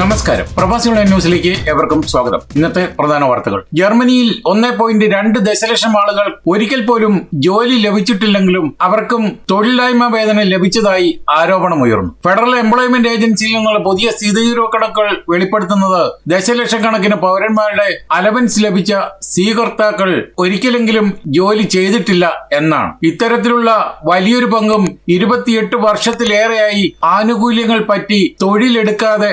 നമസ്കാരം. പ്രവാസികളുടെ ന്യൂസിലേക്ക് എവർക്കും സ്വാഗതം. ഇന്നത്തെ പ്രധാന വാർത്തകൾ. ജർമ്മനിയിൽ ഒന്നേ പോയിന്റ് രണ്ട് ദശലക്ഷം ആളുകൾ ഒരിക്കൽ പോലും ജോലി ലഭിച്ചിട്ടില്ലെങ്കിലും അവർക്കും തൊഴിലില്ലായ്മ വേതനം ലഭിച്ചതായി ആരോപണമുയർന്നു ഫെഡറൽ എംപ്ലോയ്മെന്റ് ഏജൻസിയിൽ നിന്നുള്ള പുതിയ സ്ഥിതിവിവര കണക്കുകൾ വെളിപ്പെടുത്തുന്നത് ദശലക്ഷക്കണക്കിന് പൗരന്മാരുടെ അലവൻസ് ലഭിച്ച സ്വീകർത്താക്കൾ ഒരിക്കലെങ്കിലും ജോലി ചെയ്തിട്ടില്ല എന്നാണ്. ഇത്തരത്തിലുള്ള വലിയൊരു പങ്കും ഇരുപത്തിയെട്ട് വർഷത്തിലേറെയായി ആനുകൂല്യങ്ങൾ പറ്റി തൊഴിലെടുക്കാതെ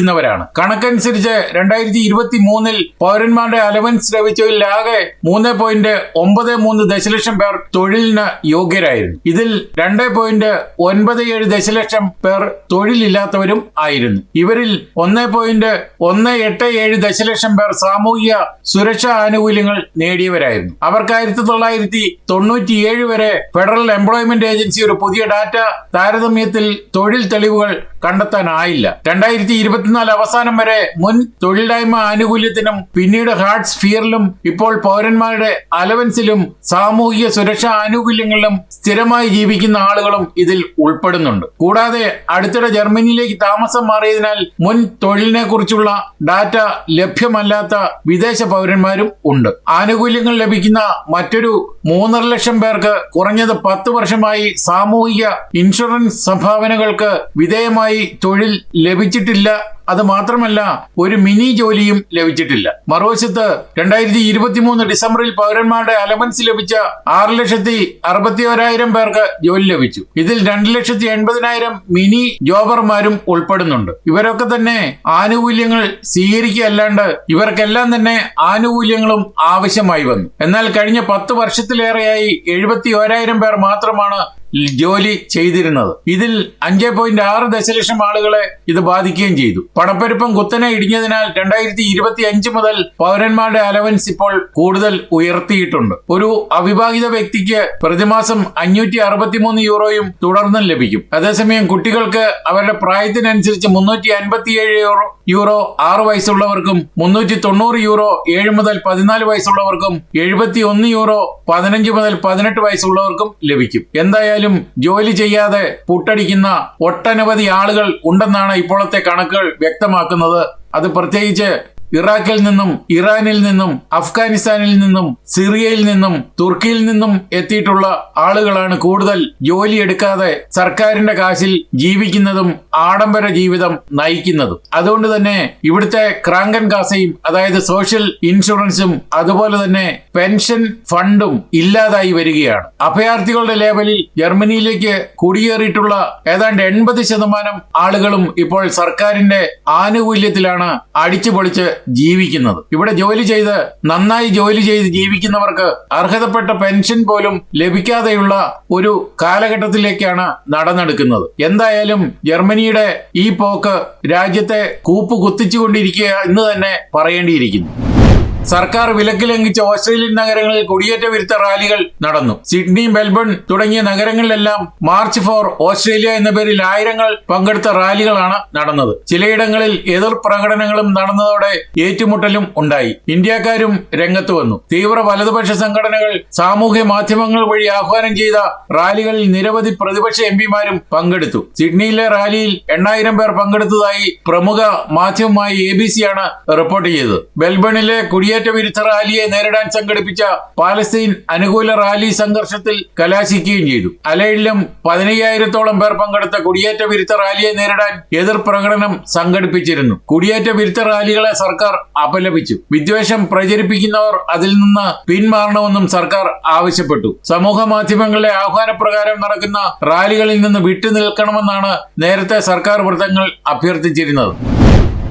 ജീവിക്കുന്നവരാണ് കണക്കനുസരിച്ച് രണ്ടായിരത്തി ഇരുപത്തി മൂന്നിൽ പൗരന്മാരുടെ അലവൻസ് ലഭിച്ചതിൽ ആകെ മൂന്ന് പോയിന്റ് ഒമ്പത് മൂന്ന് ദശലക്ഷം പേർ തൊഴിലിന് യോഗ്യരായിരുന്നു. ഇതിൽ രണ്ട് പോയിന്റ് ഒൻപത് ഏഴ് ദശലക്ഷം പേർ തൊഴിലില്ലാത്തവരും ആയിരുന്നു. ഇവരിൽ ഒന്ന് പോയിന്റ് ഒന്ന് എട്ട് ഏഴ് ദശലക്ഷം പേർ സാമൂഹിക സുരക്ഷാ ആനുകൂല്യങ്ങൾ നേടിയവരായിരുന്നു. അവർക്ക് ആയിരത്തി തൊള്ളായിരത്തി തൊണ്ണൂറ്റിയേഴ് വരെ ഫെഡറൽ എംപ്ലോയ്മെന്റ് ഏജൻസി ഒരു പുതിയ ഡാറ്റ താരതമ്യത്തിൽ തൊഴിൽ തെളിവുകൾ കണ്ടെത്താനായില്ല. രണ്ടായിരത്തി ഇരുപത്തിനാല് അവസാനം വരെ മുൻ തൊഴിലില്ലായ്മ ആനുകൂല്യത്തിനും പിന്നീട് ഹാർട്ട് സ്ഫിയറിലും ഇപ്പോൾ പൗരന്മാരുടെ അലവൻസിലും സാമൂഹിക സുരക്ഷാ ആനുകൂല്യങ്ങളിലും സ്ഥിരമായി ജീവിക്കുന്ന ആളുകളും ഇതിൽ ഉൾപ്പെടുന്നുണ്ട്. കൂടാതെ അടുത്തിടെ ജർമ്മനിയിലേക്ക് താമസം മാറിയതിനാൽ മുൻ തൊഴിലിനെ കുറിച്ചുള്ള ഡാറ്റ ലഭ്യമല്ലാത്ത വിദേശ പൗരന്മാരും ഉണ്ട്. ആനുകൂല്യങ്ങൾ ലഭിക്കുന്ന മറ്റൊരു മൂന്നര ലക്ഷം പേർക്ക് കുറഞ്ഞത് പത്ത് വർഷമായി സാമൂഹിക ഇൻഷുറൻസ് സംഭാവനകൾക്ക് വിധേയമായി തൊഴിൽ ലഭിച്ചിട്ടില്ല അത് മാത്രമല്ല ഒരു മിനി ജോലിയും ലഭിച്ചിട്ടില്ല. മറുവശത്ത് രണ്ടായിരത്തി ഇരുപത്തിമൂന്ന് ഡിസംബറിൽ പൗരന്മാരുടെ അലവൻസ് ലഭിച്ച ആറ് ലക്ഷത്തി അറുപത്തി ഒരായിരം പേർക്ക് ജോലി ലഭിച്ചു. ഇതിൽ രണ്ട് ലക്ഷത്തി എൺപതിനായിരം മിനി ജോബർമാരും ഉൾപ്പെടുന്നുണ്ട്. ഇവരൊക്കെ തന്നെ ആനുകൂല്യങ്ങൾ സ്വീകരിക്കുകയല്ലാണ്ട് ഇവർക്കെല്ലാം തന്നെ ആനുകൂല്യങ്ങളും ആവശ്യമായി വന്നു. എന്നാൽ കഴിഞ്ഞ പത്ത് വർഷത്തിലേറെയായി എഴുപത്തി ഒരായിരം പേർ മാത്രമാണ് ജോലി ചെയ്തിരുന്നത്. ഇതിൽ അഞ്ച് പോയിന്റ് ആറ് ദശലക്ഷം ആളുകളെ ഇത് ബാധിക്കുകയും ചെയ്തു. പണപ്പെരുപ്പം കുത്തനെ ഇടിഞ്ഞതിനാൽ രണ്ടായിരത്തി ഇരുപത്തി അഞ്ച് മുതൽ പൗരന്മാരുടെ അലവൻസ് ഇപ്പോൾ കൂടുതൽ ഉയർത്തിയിട്ടുണ്ട്. ഒരു അവിവാഹിത വ്യക്തിക്ക് പ്രതിമാസം അഞ്ഞൂറ്റി അറുപത്തിമൂന്ന് യൂറോയും തുടർന്നും ലഭിക്കും. അതേസമയം കുട്ടികൾക്ക് അവരുടെ പ്രായത്തിനനുസരിച്ച് മുന്നൂറ്റി അൻപത്തിയേഴ് യൂറോ യൂറോ ആറ് വയസ്സുള്ളവർക്കും മുന്നൂറ്റി തൊണ്ണൂറ് യൂറോ ഏഴ് മുതൽ പതിനാല് വയസ്സുള്ളവർക്കും എഴുപത്തി ഒന്ന് യൂറോ പതിനഞ്ച് മുതൽ പതിനെട്ട് വയസ്സുള്ളവർക്കും ലഭിക്കും. എന്തായാലും ജോലി ചെയ്യാതെ പുട്ടടിക്കുന്ന ഒട്ടനവധി ആളുകൾ ഉണ്ടെന്നാണ് ഇപ്പോഴത്തെ കണക്കുകൾ വ്യക്തമാക്കുന്നത്. അത് പ്രത്യേകിച്ച് ഇറാഖിൽ നിന്നും ഇറാനിൽ നിന്നും അഫ്ഗാനിസ്ഥാനിൽ നിന്നും സിറിയയിൽ നിന്നും തുർക്കിയിൽ നിന്നും എത്തിയിട്ടുള്ള ആളുകളാണ് കൂടുതൽ ജോലി എടുക്കാതെ സർക്കാരിന്റെ കാശിൽ ജീവിക്കുന്നതും ആഡംബര ജീവിതം നയിക്കുന്നതും. അതുകൊണ്ട് തന്നെ ഇവിടുത്തെ ക്രാങ്കൻ കാസയും അതായത് സോഷ്യൽ ഇൻഷുറൻസും അതുപോലെ തന്നെ പെൻഷൻ ഫണ്ടും ഇല്ലാതായി വരികയാണ്. അഭയാർത്ഥികളുടെ ലേബലിൽ ജർമ്മനിയിലേക്ക് കുടിയേറിയിട്ടുള്ള ഏതാണ്ട് എൺപത് ശതമാനം ആളുകളും ഇപ്പോൾ സർക്കാരിന്റെ ആനുകൂല്യത്തിലാണ് അടിച്ചുപൊളിച്ച് ജീവിക്കുന്നത്. ഇവിടെ ജോലി ചെയ്ത് നന്നായി ജോലി ചെയ്ത് ജീവിക്കുന്നവർക്ക് അർഹതപ്പെട്ട പെൻഷൻ പോലും ലഭിക്കാതെയുള്ള ഒരു കാലഘട്ടത്തിലേക്കാണ് നടന്നെടുക്കുന്നത്. എന്തായാലും ജർമ്മനിയുടെ ഈ പോക്ക് രാജ്യത്തെ കൂപ്പ് കുത്തിച്ചുകൊണ്ടിരിക്കുക എന്ന് തന്നെ പറയേണ്ടിയിരിക്കുന്നു. സർക്കാർ വിലക്ക് ലംഘിച്ച ഓസ്ട്രേലിയൻ നഗരങ്ങളിൽ കുടിയേറ്റ വിരുദ്ധ റാലികൾ നടന്നു. സിഡ്നി മെൽബൺ തുടങ്ങിയ നഗരങ്ങളിലെല്ലാം മാർച്ച് ഫോർ ഓസ്ട്രേലിയ എന്ന പേരിൽ ആയിരങ്ങൾ പങ്കെടുത്ത റാലികളാണ് നടന്നത്. ചിലയിടങ്ങളിൽ എതിർ പ്രകടനങ്ങളും നടന്നതോടെ ഏറ്റുമുട്ടലും ഉണ്ടായി. ഇന്ത്യക്കാരും രംഗത്ത് വന്നു. തീവ്ര വലതുപക്ഷ സംഘടനകൾ സാമൂഹ്യ മാധ്യമങ്ങൾ വഴി ആഹ്വാനം ചെയ്ത റാലികളിൽ നിരവധി പ്രതിപക്ഷ എം പിമാരും പങ്കെടുത്തു. സിഡ്നിയിലെ റാലിയിൽ എണ്ണായിരം പേർ പങ്കെടുത്തതായി പ്രമുഖ മാധ്യമമായ എ ബി സി ആണ് റിപ്പോർട്ട് ചെയ്തത്. മെൽബണിലെ കുടിയേറ്റ വിരുദ്ധ റാലിയെ നേരിടാൻ സംഘടിപ്പിച്ച പാലസ്തീൻ അനുകൂല റാലി സംഘർഷത്തിൽ കലാശിക്കുകയും ചെയ്തു. അലയിലും പതിനയ്യായിരത്തോളം പേർ പങ്കെടുത്ത കുടിയേറ്റ വിരുദ്ധ റാലിയെ നേരിടാൻ എതിർ പ്രകടനം സംഘടിപ്പിച്ചിരുന്നു. കുടിയേറ്റ വിരുദ്ധ റാലികളെ സർക്കാർ അപലപിച്ചു. വിദ്വേഷം പ്രചരിപ്പിക്കുന്നവർ അതിൽ നിന്ന് പിന്മാറണമെന്നും സർക്കാർ ആവശ്യപ്പെട്ടു. സമൂഹ മാധ്യമങ്ങളിലെ ആഹ്വാനപ്രകാരം നടക്കുന്ന റാലികളിൽ നിന്ന് വിട്ടുനിൽക്കണമെന്നാണ് നേരത്തെ സർക്കാർ വൃത്തങ്ങൾ അഭ്യർത്ഥിച്ചിരുന്നത്.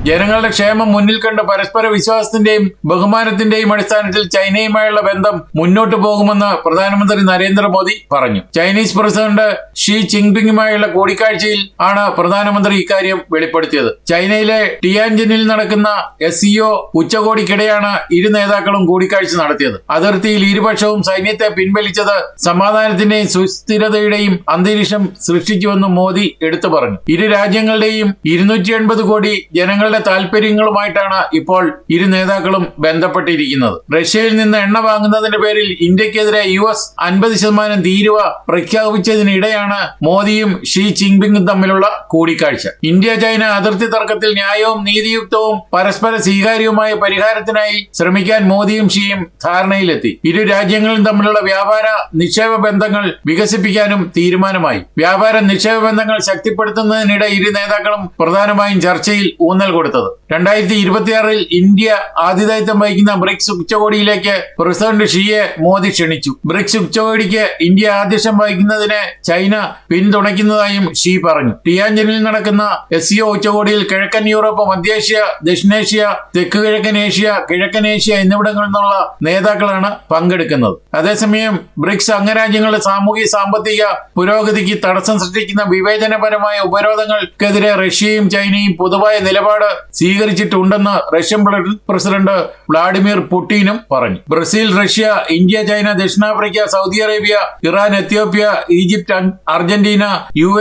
ജനങ്ങളുടെ ക്ഷേമം മുന്നിൽ കണ്ട് പരസ്പര വിശ്വാസത്തിന്റെയും ബഹുമാനത്തിന്റെയും അടിസ്ഥാനത്തിൽ ചൈനയുമായുള്ള ബന്ധം മുന്നോട്ടു പോകുമെന്ന് പ്രധാനമന്ത്രി നരേന്ദ്രമോദി പറഞ്ഞു. ചൈനീസ് പ്രസിഡന്റ് ഷീ ജിൻപിങ്ങുമായുള്ള കൂടിക്കാഴ്ചയിൽ ആണ് പ്രധാനമന്ത്രി ഇക്കാര്യം വെളിപ്പെടുത്തിയത്. ചൈനയിലെ ടിയാൻജിനിൽ നടക്കുന്ന എസ് സിഒ ഉച്ചകോടിക്കിടെയാണ് ഇരു നേതാക്കളും കൂടിക്കാഴ്ച നടത്തിയത്. അതിർത്തിയിൽ ഇരുപക്ഷവും സൈന്യത്തെ പിൻവലിച്ചത് സമാധാനത്തിന്റെയും സുസ്ഥിരതയുടെയും അന്തരീക്ഷം സൃഷ്ടിച്ചുവെന്നും മോദി എടുത്തു പറഞ്ഞു. ഇരു രാജ്യങ്ങളുടെയും ഇരുന്നൂറ്റി കോടി ജനങ്ങളുടെ താൽപര്യങ്ങളുമായിട്ടാണ് ഇപ്പോൾ ഇരു നേതാക്കളും ബന്ധപ്പെട്ടിരിക്കുന്നത്. റഷ്യയിൽ നിന്ന് എണ്ണ വാങ്ങുന്നതിന്റെ പേരിൽ ഇന്ത്യക്കെതിരെ യു എസ് അൻപത് ശതമാനം തീരുവ പ്രഖ്യാപിച്ചതിനിടെയാണ് മോദിയും ഷീ ജിൻപിങ്ങും തമ്മിലുള്ള കൂടിക്കാഴ്ച. ഇന്ത്യ ചൈന അതിർത്തി തർക്കത്തിൽ ന്യായവും നീതിയുക്തവും പരസ്പര സ്വീകാര്യവുമായ പരിഹാരത്തിനായി ശ്രമിക്കാൻ മോദിയും ഷിയും ധാരണയിലെത്തി. ഇരു രാജ്യങ്ങളും തമ്മിലുള്ള വ്യാപാര നിക്ഷേപ ബന്ധങ്ങൾ വികസിപ്പിക്കാനും തീരുമാനമായി. വ്യാപാര നിക്ഷേപ ബന്ധങ്ങൾ ശക്തിപ്പെടുത്തുന്നതിനിടെ ഇരു നേതാക്കളും പ്രധാനമായും ചർച്ചയിൽ ഊന്നൽ കൊടുത്തത്. രണ്ടായിരത്തി ഇരുപത്തിയാറിൽ ഇന്ത്യ ആതിഥേയത്വം വഹിക്കുന്ന ബ്രിക്സ് ഉച്ചകോടിയിലേക്ക് പ്രസിഡന്റ് ഷിയെ മോദി ക്ഷണിച്ചു. ബ്രിക്സ് ഉച്ചകോടിക്ക് ഇന്ത്യ ആദ്യക്ഷം വഹിക്കുന്നതിനെ ചൈന പിന്തുണയ്ക്കുന്നതായും ഷീ പറഞ്ഞു. ടിയാഞ്ചനിൽ നടക്കുന്ന എസ് സിഒ ഉച്ചകോടിയിൽ കിഴക്കൻ യൂറോപ്പ് മധ്യേഷ്യ ദക്ഷിണേഷ്യ തെക്ക് കിഴക്കൻ ഏഷ്യ കിഴക്കൻ ഏഷ്യ എന്നിവിടങ്ങളിൽ നിന്നുള്ള നേതാക്കളാണ് പങ്കെടുക്കുന്നത്. അതേസമയം ബ്രിക്സ് അംഗരാജ്യങ്ങളുടെ സാമൂഹിക സാമ്പത്തിക പുരോഗതിക്ക് തടസ്സം സൃഷ്ടിക്കുന്ന വിവേചനപരമായ ഉപരോധങ്ങൾക്കെതിരെ റഷ്യയും ചൈനയും പൊതുവായ നിലപാട് സ്വീകരിച്ചിട്ടുണ്ടെന്ന് റഷ്യൻ പ്രസിഡന്റ് വ്ളാഡിമിർ പുടിനും പറഞ്ഞു. ബ്രസീൽ റഷ്യ ഇന്ത്യ ചൈന ദക്ഷിണാഫ്രിക്ക Saudi Arabia Iran Ethiopia Egypt Argentina U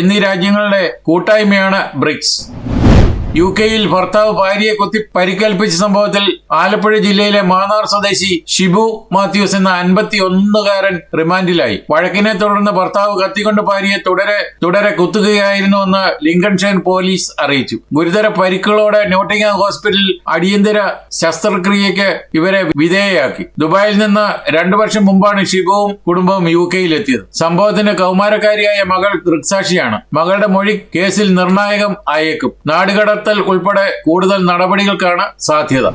എന്നീ രാജ്യങ്ങളുടെ കൂട്ടായ്മയാണ് ബ്രിക്സ്. യു കെയിൽ ഭർത്താവ് ഭാര്യയെ കുത്തി പരിക്കേൽപ്പിച്ച സംഭവത്തിൽ ആലപ്പുഴ ജില്ലയിലെ മാന്നാർ സ്വദേശി ഷിബു മാത്യൂസ് എന്ന അൻപത്തി ഒന്നുകാരൻ റിമാൻഡിലായി. വഴക്കിനെ തുടർന്ന് ഭർത്താവ് കത്തിക്കൊണ്ട് ഭാര്യയെ തുടരെ തുടരെ കുത്തുകയായിരുന്നുവെന്ന് ലിങ്കൺഷൈൻ പോലീസ് അറിയിച്ചു. ഗുരുതര പരിക്കുകളോടെ നോട്ടിംഗ്ഹാം ഹോസ്പിറ്റലിൽ അടിയന്തര ശസ്ത്രക്രിയയ്ക്ക് ഇവരെ വിധേയയാക്കി. ദുബായിൽ നിന്ന് രണ്ടു വർഷം മുമ്പാണ് ഷിബുവും കുടുംബവും യു കെയിലെത്തിയത് സംഭവത്തിന്റെ കൗമാരക്കാരിയായ മകൾ ദൃക്സാക്ഷിയാണ്. മകളുടെ മൊഴി കേസിൽ നിർണായകം ആയേക്കും. നാടുകടത്തൽ ഉൾപ്പെടെ കൂടുതൽ നടപടികൾക്കാണ് സാധ്യത.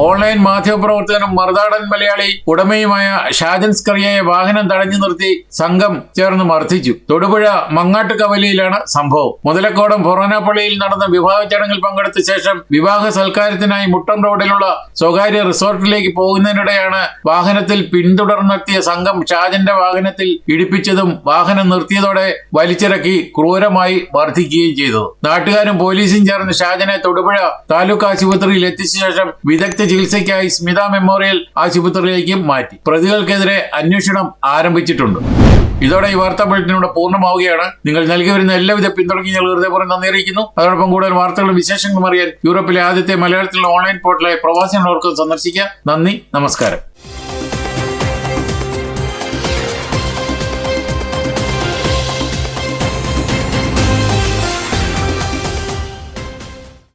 ഓൺലൈൻ മാധ്യമപ്രവർത്തകനും മറുതാടൻ മലയാളി ഉടമയുമായ ഷാജൻ സ്കറിയയെ വാഹനം തടഞ്ഞു നിർത്തി സംഘം ചേർന്ന് മർദ്ദിച്ചു. തൊടുപുഴ മങ്ങാട്ട് കവലയിലാണ് സംഭവം. മുതലക്കോടം ഫൊറോനാപ്പള്ളിയിൽ നടന്ന വിവാഹ ചടങ്ങിൽ പങ്കെടുത്ത ശേഷം വിവാഹ സൽക്കാരത്തിനായി മുട്ടം റോഡിലുള്ള സ്വകാര്യ റിസോർട്ടിലേക്ക് പോകുന്നതിനിടെയാണ് വാഹനത്തിൽ പിന്തുടർന്നെത്തിയ സംഘം ഷാജന്റെ വാഹനത്തിൽ ഇടിപ്പിച്ചതും വാഹനം നിർത്തിയതോടെ വലിച്ചിറക്കി ക്രൂരമായി മർദ്ദിക്കുകയും ചെയ്തത്. നാട്ടുകാരും പോലീസും ചേർന്ന് ഷാജനെ തൊടുപുഴ താലൂക്ക് ആശുപത്രിയിൽ എത്തിച്ച ശേഷം വിദഗ്ധ ചികിത്സയ്ക്കായി സ്മിത മെമ്മോറിയൽ ആശുപത്രിയിലേക്ക് മാറ്റി. പ്രതികൾക്കെതിരെ അന്വേഷണം ആരംഭിച്ചിട്ടുണ്ട്. ഇതോടെ ഈ വാർത്താ ബുള്ളറ്റിനൂടെ പൂർണമാവുകയാണ്. നിങ്ങൾ നൽകി വരുന്ന എല്ലാവിധ പിന്തുണയ്ക്കും ഞങ്ങൾ പുറം നന്ദി അറിയിക്കുന്നു. അതോടൊപ്പം കൂടുതൽ വാർത്തകളും വിശേഷങ്ങളും അറിയാൻ യൂറോപ്പിലെ ആദ്യത്തെ മലയാളത്തിലുള്ള ഓൺലൈൻ പോർട്ടലായ പ്രവാസികളോർക്കും സന്ദർശിക്കുക നന്ദി നമസ്കാരം.